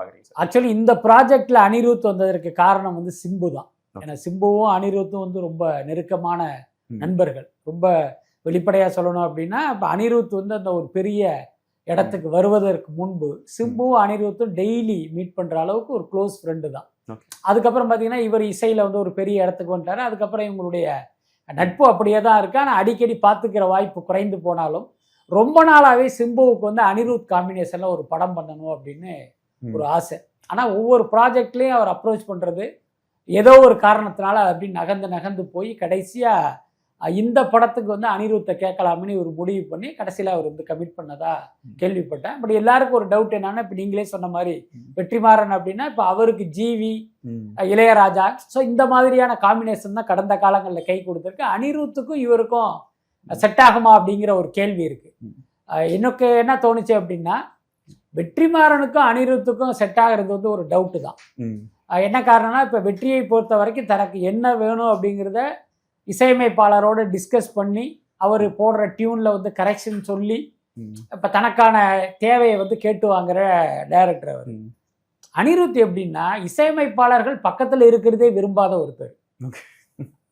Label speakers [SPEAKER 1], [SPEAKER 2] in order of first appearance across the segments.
[SPEAKER 1] பாக்குறீங்க sir.
[SPEAKER 2] Actually இந்த ப்ராஜெக்ட்ல அனிருத் வந்ததற்கு காரணம் வந்து சிம்பு தான். ஏன்னா சிம்புவும் அனிருத்தும் வந்து ரொம்ப நெருக்கமான. நண்பர்கள். ரொம்ப வெளிப்படையா சொல்லணும் அப்படின்னா இப்போ அனிருத் வந்து அந்த ஒரு பெரிய இடத்துக்கு வருவதற்கு முன்பு சிம்புவும் அனிருத்தும் டெய்லி மீட் பண்ற அளவுக்கு ஒரு க்ளோஸ் ஃப்ரெண்டு தான். அதுக்கப்புறம் பார்த்தீங்கன்னா இவர் இசையில வந்து ஒரு பெரிய இடத்துக்கு வந்துட்டாரு. அதுக்கப்புறம் இவங்களுடைய நட்பு அப்படியே தான் இருக்கு. ஆனால் அடிக்கடி பார்த்துக்கிற வாய்ப்பு குறைந்து போனாலும் ரொம்ப நாளாவே சிம்புவுக்கு வந்து அனிருத் காம்பினேஷன்ல ஒரு படம் பண்ணணும் அப்படின்னு. ஒரு ஆசை. ஆனால் ஒவ்வொரு ப்ராஜெக்ட்லேயும் அவர் அப்ரோச் பண்ணுறது ஏதோ ஒரு காரணத்தினால அப்படி நகர்ந்து நகர்ந்து போய் கடைசியாக இந்த படத்துக்கு வந்து அனிருத்தை கேட்கலாம்னு ஒரு முடிவு பண்ணி கடைசியில் அவர் வந்து கமிட் பண்ணதா. கேள்விப்பட்டேன். பட் எல்லாருக்கும் ஒரு டவுட் என்னன்னா இப்போ நீங்களே சொன்ன மாதிரி. வெற்றிமாறன் அப்படின்னா இப்போ அவருக்கு ஜிவி. இளையராஜா. ஸோ இந்த மாதிரியான காம்பினேஷன் தான் கடந்த காலங்களில் கை கொடுத்துருக்கு. அனிருத்துக்கும் இவருக்கும் செட் ஆகுமா அப்படிங்கிற ஒரு கேள்வி இருக்கு. எனக்கு என்ன தோணுச்சு அப்படின்னா வெற்றிமாறனுக்கும் அனிருத்துக்கும் செட் ஆகிறது வந்து ஒரு டவுட்டு தான். என்ன காரணம்னா இப்போ வெற்றியை பொறுத்த வரைக்கும் தனக்கு என்ன வேணும் அப்படிங்கிறத இசையமைப்பாளரோட டிஸ்கஸ் பண்ணி அவர் போடுற டியூனில் வந்து கரெக்ஷன் சொல்லி. இப்போ தனக்கான தேவையை வந்து கேட்டு வாங்குற டைரக்டர் அவர். அனிருத் எப்படின்னா இசையமைப்பாளர்கள் பக்கத்தில் இருக்கிறதே விரும்பாத ஒருத்தர்.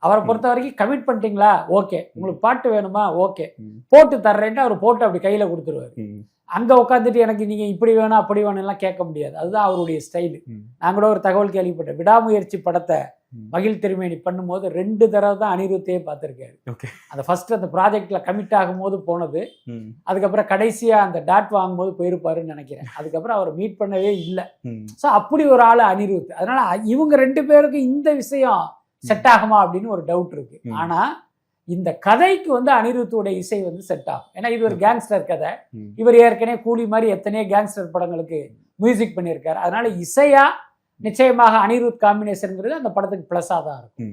[SPEAKER 2] அவரை பொறுத்த வரைக்கும் கமிட் பண்ணிட்டீங்களா? ஓகே. உங்களுக்கு பாட்டு வேணுமா? ஓகே. போட்டு தர்றேன்ட்டு அவர் போட்டு அப்படி கையில் கொடுத்துருவாரு. அங்கே உட்காந்துட்டு எனக்கு நீங்கள் இப்படி வேணும் அப்படி வேணும்லாம் கேட்க முடியாது அதுதான் அவருடைய ஸ்டைலு. நான் கூட ஒரு தகவல் கேள்விப்பட்டேன் விடாமுயற்சி படத்தை. மகிழ் திருமேனி பண்ணும்போது ரெண்டு தடவை தான் அனிருத்தையே பார்த்துருக்காரு. அந்த ஃபர்ஸ்ட் அந்த ப்ராஜெக்ட்ல கமிட் ஆகும்போது போனது. அதுக்கப்புறம் கடைசியா அந்த டாட் வாங்கும்போது போயிருப்பாருன்னு நினைக்கிறேன் அதுக்கப்புறம் அவர் மீட் பண்ணவே இல்லை. ஸோ அப்படி ஒரு ஆள் அனிருத் அதனால இவங்க ரெண்டு பேருக்கு இந்த விஷயம் செட் ஆகுமா அப்படின்னு ஒரு டவுட் இருக்கு
[SPEAKER 1] ம்.
[SPEAKER 2] இந்த கதைக்கு வந்து அனிருத்தோட இசை வந்து செட் ஆகும். ஏன்னா இது ஒரு கேங்ஸ்டர் கதை. இவர் ஏற்கனவே கூலி மாதிரி எத்தனையோ கேங்ஸ்டர் படங்களுக்கு மியூசிக் பண்ணியிருக்காரு. அதனால இசையா நிச்சயமாக அனிருத் காம்பினேஷனுங்கிறது அந்த படத்துக்கு ப்ளஸ்ஸாக தான் இருக்கும்.